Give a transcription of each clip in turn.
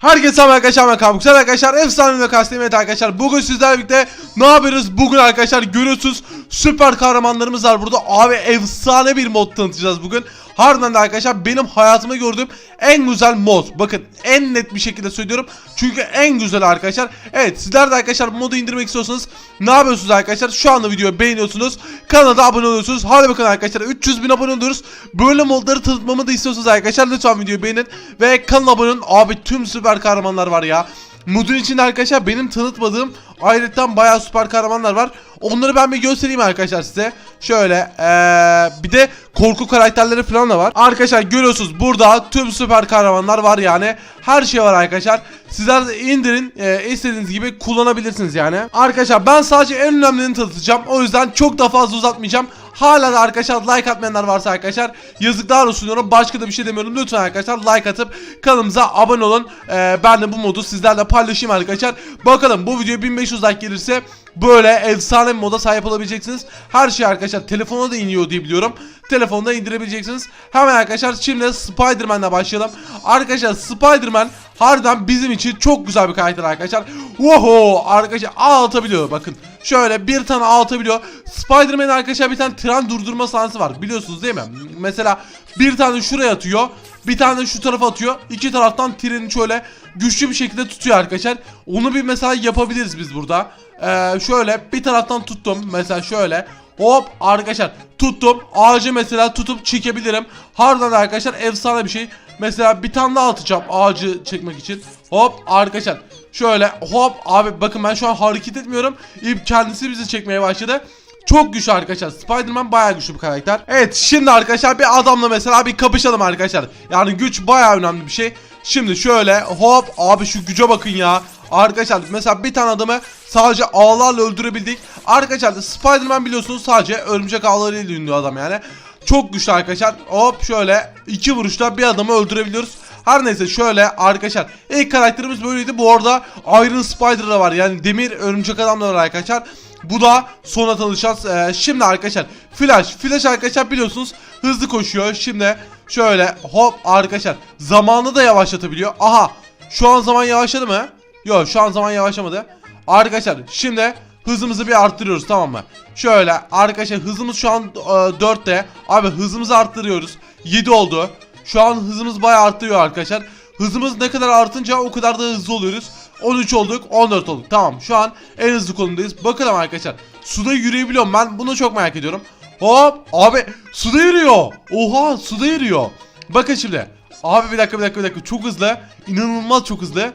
Herkese selam arkadaşlar ben Kabuk. Selam arkadaşlar efsane ve kastım evet arkadaşlar. Bugün sizlerle birlikte ne yapıyoruz? Bugün arkadaşlar görüyorsunuz süper kahramanlarımız var burada. Abi efsane bir mod tanıtacağız bugün. Harbiden de arkadaşlar benim hayatımda gördüğüm en güzel mod. Bakın en net bir şekilde söylüyorum. Çünkü en güzel arkadaşlar. Evet sizler de arkadaşlar modu indirmek istiyorsanız ne yapıyorsunuz arkadaşlar? Şu anda videoyu beğeniyorsunuz. Kanala abone oluyorsunuz. Hadi bakın arkadaşlar 300 bin abone oluyoruz. Böyle modları tanıtmamı da istiyorsanız arkadaşlar lütfen videoyu beğenin. Ve kanala abone olun. Abi tüm süper kahramanlar var ya. Modun içinde arkadaşlar benim tanıtmadığım ayrıca bayağı süper kahramanlar var. Onları ben bir göstereyim arkadaşlar size. Şöyle ee, bir de korku karakterleri falan da var. Arkadaşlar görüyorsunuz burada tüm süper kahramanlar var yani. Her şey var arkadaşlar. Sizler de indirin ee, istediğiniz gibi kullanabilirsiniz yani. Arkadaşlar ben sadece en önemlilerini tanıtacağım. O yüzden çok da fazla uzatmayacağım. Hala da arkadaşlar like atmayanlar varsa arkadaşlar yazıklar olsun diyorum. Başka da bir şey demiyorum. Lütfen arkadaşlar like atıp kanalımıza abone olun. Ee, ben de bu modu sizlerle paylaşayım arkadaşlar. Bakalım bu video 1500 like gelirse böyle efsane bir moda sahip olabileceksiniz. Her şey arkadaşlar telefona da iniyor diye biliyorum. Telefonda indirebileceksiniz. Hemen arkadaşlar şimdi Spider-Man'le başlayalım. Arkadaşlar Spider-Man harbiden bizim için çok güzel bir karakter arkadaşlar. Oho arkadaşlar ağ atabiliyor bakın. Şöyle bir tane ağ atabiliyor. Spider-Man'in arkadaşlar bir tane tren durdurma sahnesi var. Biliyorsunuz değil mi? Mesela bir tane şuraya atıyor. Bir tane şu tarafa atıyor. İki taraftan treni şöyle güçlü bir şekilde tutuyor arkadaşlar. Onu bir mesela yapabiliriz biz burada. Ee, şöyle bir taraftan tuttum. Mesela şöyle. Hop arkadaşlar tuttum. Ağacı mesela tutup çekebilirim. Harbiden arkadaşlar efsane bir şey. Mesela bir tane daha atacağım ağacı çekmek için. Hop arkadaşlar. Şöyle hop abi bakın ben şu an hareket etmiyorum. İp kendisi bizi çekmeye başladı. Çok güçlü arkadaşlar. Spider-Man bayağı güçlü bir karakter. Evet şimdi arkadaşlar bir adamla mesela bir kapışalım arkadaşlar. Yani güç bayağı önemli bir şey. Şimdi şöyle hop abi şu güce bakın ya. Arkadaşlar mesela bir tane adamı sadece ağlarla öldürebildik. Arkadaşlar Spider-Man biliyorsunuz sadece örümcek ağlarıyla ünlü adam yani. Çok güçlü arkadaşlar. Hop şöyle iki vuruşta bir adamı öldürebiliyoruz. Her neyse şöyle arkadaşlar ilk karakterimiz böyleydi. Bu arada Iron Spider var. Yani demir örümcek adam arkadaşlar. Bu da sonra tanışacağız. Ee, şimdi arkadaşlar Flash. Flash arkadaşlar biliyorsunuz hızlı koşuyor. Şimdi şöyle hop arkadaşlar zamanı da yavaşlatabiliyor. Aha şu an zaman yavaşladı mı? Yok şu an zaman yavaşlamadı. Arkadaşlar şimdi hızımızı bir arttırıyoruz tamam mı? Şöyle arkadaşlar hızımız şu an e, 4'te. Abi hızımızı arttırıyoruz. 7 oldu. Şu an hızımız bayağı artıyor arkadaşlar. Hızımız ne kadar artınca o kadar da hızlı oluyoruz. 13 olduk 14 olduk. Tamam şu an en hızlı konumdayız. Bakalım arkadaşlar suda yürüyebiliyorum ben bunu çok merak ediyorum. Hop abi suda yürüyor. Oha suda yürüyor. Bakın şimdi. Abi bir dakika bir dakika bir dakika. Çok hızlı. İnanılmaz çok hızlı.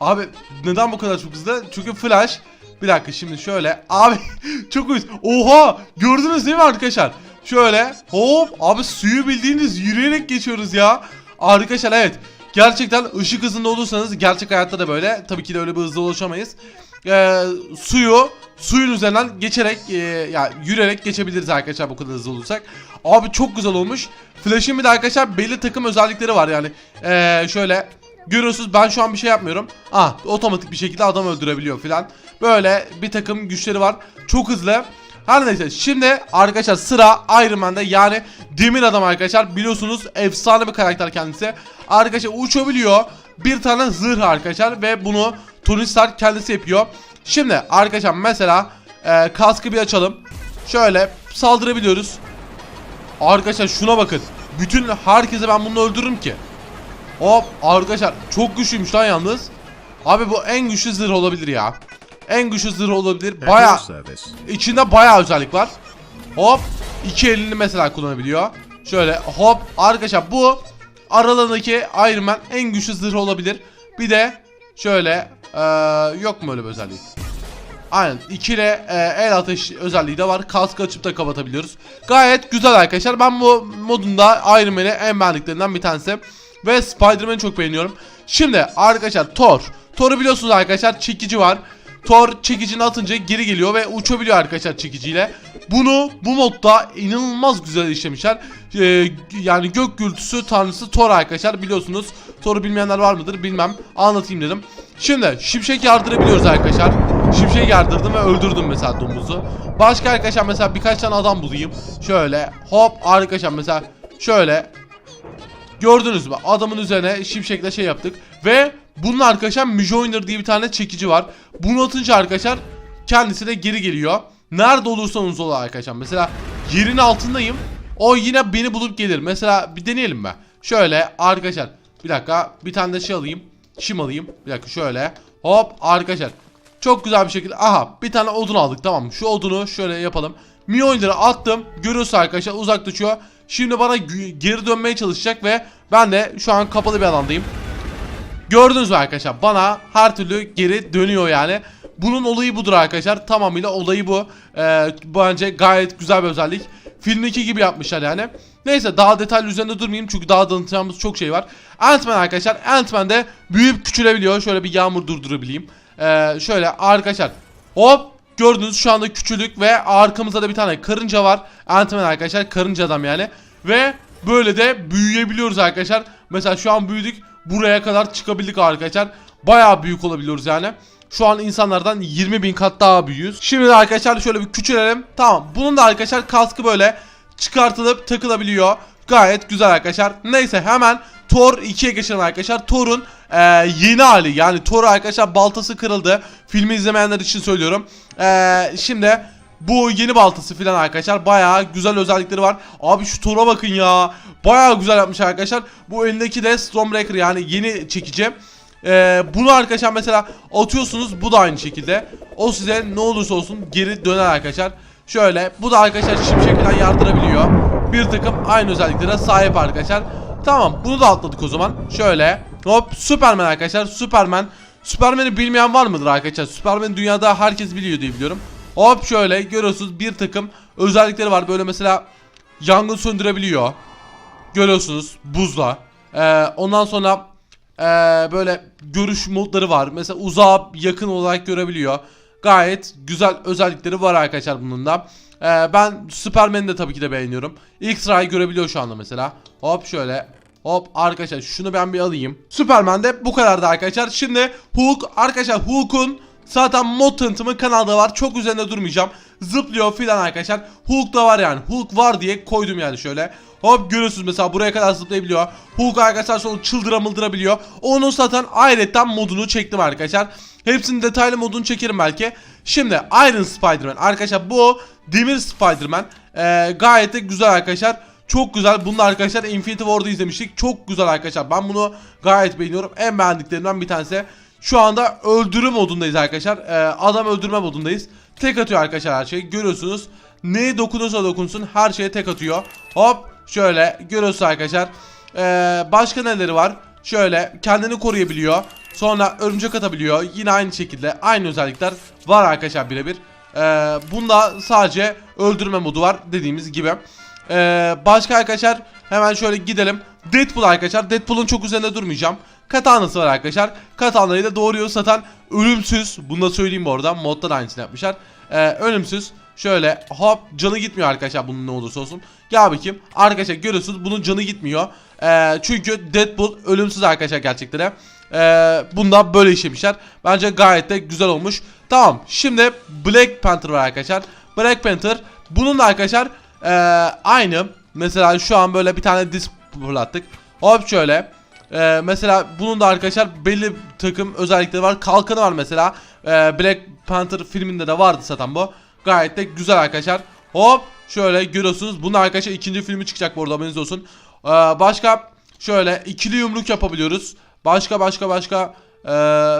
Abi neden bu kadar çok hızlı? Çünkü flash. Bir dakika şimdi şöyle. Abi çok hızlı. Oha gördünüz değil mi arkadaşlar şöyle hop abi suyu bildiğiniz yürüyerek geçiyoruz ya arkadaşlar evet Gerçekten ışık hızında olursanız gerçek hayatta da böyle. Tabii ki de öyle bir hızla ulaşamayız. Ee, suyu suyun üzerinden geçerek e, ya yürüyerek geçebiliriz arkadaşlar bu kadar hızlı olursak. Abi çok güzel olmuş. Flash'in bir de arkadaşlar belli takım özellikleri var yani. Ee, şöyle görüyorsunuz ben şu an bir şey yapmıyorum. Ah otomatik bir şekilde adam öldürebiliyor filan. Böyle bir takım güçleri var. Çok hızlı. Her neyse şimdi arkadaşlar sıra Iron Man'de yani demir adam arkadaşlar biliyorsunuz efsane bir karakter kendisi. Arkadaşlar uçabiliyor bir tane zırh arkadaşlar ve bunu Tony Stark kendisi yapıyor. Şimdi arkadaşlar mesela e, kaskı bir açalım. Şöyle saldırabiliyoruz. Arkadaşlar şuna bakın. Bütün herkese ben bunu öldürürüm ki. Hop arkadaşlar çok güçlüymüş lan yalnız. Abi bu en güçlü zırh olabilir ya. En güçlü zırh olabilir. Baya içinde bayağı özellik var. Hop iki elini mesela kullanabiliyor. Şöyle hop arkadaşlar bu aralarındaki Iron Man en güçlü zırh olabilir. Bir de şöyle eee, yok mu öyle bir özelliği? Aynen ikile e, el ateş özelliği de var. Kaskı açıp da kapatabiliyoruz. Gayet güzel arkadaşlar. Ben bu modunda Iron Man'i en beğendiklerinden bir tanesi. Ve Spider-Man'i çok beğeniyorum. Şimdi arkadaşlar Thor. Thor'u biliyorsunuz arkadaşlar çekici var. Thor çekicini atınca geri geliyor ve uçabiliyor arkadaşlar çekiciyle. Bunu bu modda inanılmaz güzel işlemişler. Ee, yani gök gürültüsü tanrısı Thor arkadaşlar biliyorsunuz. Thor'u bilmeyenler var mıdır bilmem. Anlatayım dedim. Şimdi şimşek yardırabiliyoruz arkadaşlar. Şimşek yardırdım ve öldürdüm mesela domuzu. Başka arkadaşlar mesela birkaç tane adam bulayım. Şöyle hop arkadaşlar mesela şöyle Gördünüz mü? Adamın üzerine şimşekle şey yaptık. Ve Bunun arkadaşlar Mjoiner diye bir tane çekici var. Bunu atınca arkadaşlar kendisi de geri geliyor. Nerede olursanız olun arkadaşlar. Mesela yerin altındayım. O yine beni bulup gelir. Mesela bir deneyelim mi? Şöyle arkadaşlar. Bir dakika bir tane de şey alayım. Çim alayım. Bir dakika şöyle. Hop arkadaşlar. Çok güzel bir şekilde. Aha bir tane odun aldık tamam? Şu odunu şöyle yapalım. Mjolnir'e attım. Görüyorsun arkadaşlar uzaklaşıyor. Şimdi bana geri dönmeye çalışacak ve ben de şu an kapalı bir alandayım. Gördünüz mü arkadaşlar bana her türlü geri dönüyor yani. Bunun olayı budur arkadaşlar. Tamamıyla olayı bu. Ee, bence gayet güzel bir özellik. Filmdeki gibi yapmışlar yani. Neyse daha detaylı üzerinde durmayayım çünkü daha tanıtacağımız çok şey var. Ant-Man arkadaşlar. Ant-Man de büyüyüp küçülebiliyor. Şöyle bir yağmur durdurabileyim. Ee, şöyle arkadaşlar. Hop gördünüz şu anda küçülük ve arkamızda da bir tane karınca var. Ant-Man arkadaşlar karınca adam yani. Ve böyle de büyüyebiliyoruz arkadaşlar. Mesela şu an büyüdük. Buraya kadar çıkabildik arkadaşlar. Bayağı büyük olabiliyoruz yani. Şu an insanlardan 20 bin kat daha büyüğüz. Şimdi arkadaşlar şöyle bir küçülelim. Tamam. Bunun da arkadaşlar kaskı böyle çıkartılıp takılabiliyor. Gayet güzel arkadaşlar. Neyse hemen Thor 2'ye geçelim arkadaşlar. Thor'un e, yeni hali yani Thor arkadaşlar baltası kırıldı. Filmi izlemeyenler için söylüyorum. E, şimdi bu yeni baltası filan arkadaşlar bayağı güzel özellikleri var. Abi şu Thor'a bakın ya. Bayağı güzel yapmış arkadaşlar. Bu elindeki de Stormbreaker yani yeni çekici. Ee, bunu arkadaşlar mesela atıyorsunuz bu da aynı şekilde. O size ne olursa olsun geri döner arkadaşlar. Şöyle bu da arkadaşlar şimşek falan yardırabiliyor. Bir takım aynı özelliklere sahip arkadaşlar. Tamam bunu da atladık o zaman. Şöyle hop Superman arkadaşlar Superman. Superman'i bilmeyen var mıdır arkadaşlar? Superman dünyada herkes biliyor diye biliyorum. Hop şöyle görüyorsunuz bir takım özellikleri var. Böyle mesela yangın söndürebiliyor. Görüyorsunuz buzla. Ee, ondan sonra ee, böyle görüş modları var. Mesela uzağa yakın olarak görebiliyor. Gayet güzel özellikleri var arkadaşlar bunun da. Ee, ben Superman'i de tabii ki de beğeniyorum. X-Ray görebiliyor şu anda mesela. Hop şöyle. Hop arkadaşlar şunu ben bir alayım. Superman de bu kadardı arkadaşlar. Şimdi Hulk arkadaşlar Hulk'un zaten mod tanıtımı kanalda var. Çok üzerinde durmayacağım. Zıplıyor filan arkadaşlar. Hulk da var yani. Hulk var diye koydum yani şöyle. Hop görüyorsunuz mesela buraya kadar zıplayabiliyor. Hulk arkadaşlar sonra çıldıra mıldırabiliyor. Onun zaten ayrıca modunu çektim arkadaşlar. Hepsinin detaylı modunu çekerim belki. Şimdi Iron Spider-Man arkadaşlar bu Demir Spider-Man ee, gayet de güzel arkadaşlar. Çok güzel. Bunu da arkadaşlar Infinity War'da izlemiştik. Çok güzel arkadaşlar. Ben bunu gayet beğeniyorum. En beğendiklerimden bir tanesi. Şu anda öldürüm modundayız arkadaşlar. Ee, adam öldürme modundayız. Tek atıyor arkadaşlar her şeyi. Görüyorsunuz. Neye dokunursa dokunsun her şeye tek atıyor. Hop şöyle görüyorsunuz arkadaşlar. Ee, başka neleri var? Şöyle kendini koruyabiliyor. Sonra örümcek atabiliyor. Yine aynı şekilde aynı özellikler var arkadaşlar birebir. Ee, bunda sadece öldürme modu var dediğimiz gibi. Ee, başka arkadaşlar hemen şöyle gidelim. Deadpool arkadaşlar. Deadpool'un çok üzerinde durmayacağım. Katanası var arkadaşlar. Katanayı da doğruyu satan ölümsüz. Bunu da söyleyeyim bu arada. Modda da aynısını yapmışlar. Ee, ölümsüz. Şöyle hop canı gitmiyor arkadaşlar bunun ne olursa olsun. Gel bakayım. Arkadaşlar görüyorsunuz bunun canı gitmiyor. Ee, çünkü Deadpool ölümsüz arkadaşlar gerçekten. Ee, bunda böyle işlemişler. Bence gayet de güzel olmuş. Tamam şimdi Black Panther var arkadaşlar. Black Panther bunun da arkadaşlar ee, aynı. Mesela şu an böyle bir tane disk fırlattık. Hop şöyle. Ee, mesela bunun da arkadaşlar belli takım özellikleri var. Kalkanı var mesela. Ee, Black Panther filminde de vardı zaten bu. Gayet de güzel arkadaşlar. Hop şöyle görüyorsunuz. Bunun arkadaşlar ikinci filmi çıkacak bu arada haberiniz olsun. Ee, başka şöyle ikili yumruk yapabiliyoruz. Başka başka başka ee,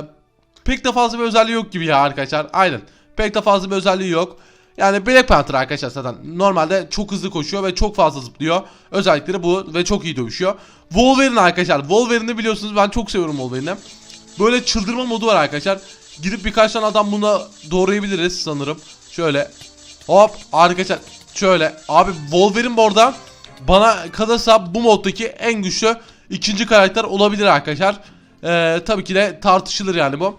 pek de fazla bir özelliği yok gibi ya arkadaşlar. Aynen. Pek de fazla bir özelliği yok. Yani Black Panther arkadaşlar zaten normalde çok hızlı koşuyor ve çok fazla zıplıyor. Özellikleri bu ve çok iyi dövüşüyor. Wolverine arkadaşlar. Wolverine'i biliyorsunuz ben çok seviyorum Wolverine'i. Böyle çıldırma modu var arkadaşlar. Gidip birkaç tane adam buna doğrayabiliriz sanırım. Şöyle. Hop arkadaşlar. Şöyle. Abi Wolverine bu arada bana kalırsa bu moddaki en güçlü ikinci karakter olabilir arkadaşlar. Ee, tabii ki de tartışılır yani bu.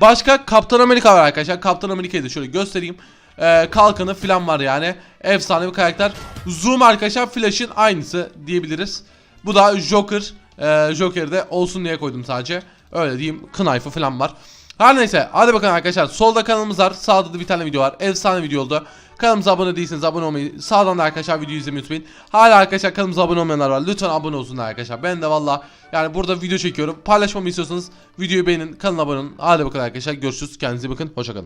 Başka Kaptan Amerika var arkadaşlar. Kaptan Amerika'yı da şöyle göstereyim. Ee, kalkanı falan var yani. Efsane bir karakter. Zoom arkadaşlar Flash'in aynısı diyebiliriz. Bu da Joker. Ee, Joker'de olsun diye koydum sadece. Öyle diyeyim. Knife'ı falan var. Her neyse hadi bakın arkadaşlar solda kanalımız var sağda da bir tane video var efsane video oldu. Kanalımıza abone değilseniz abone olmayı sağdan da arkadaşlar videoyu izlemeyi unutmayın. Hala arkadaşlar kanalımıza abone olmayanlar var lütfen abone olsunlar arkadaşlar. Ben de valla yani burada video çekiyorum paylaşmamı istiyorsanız videoyu beğenin kanala abone olun. Hadi bakın arkadaşlar görüşürüz kendinize bakın hoşçakalın.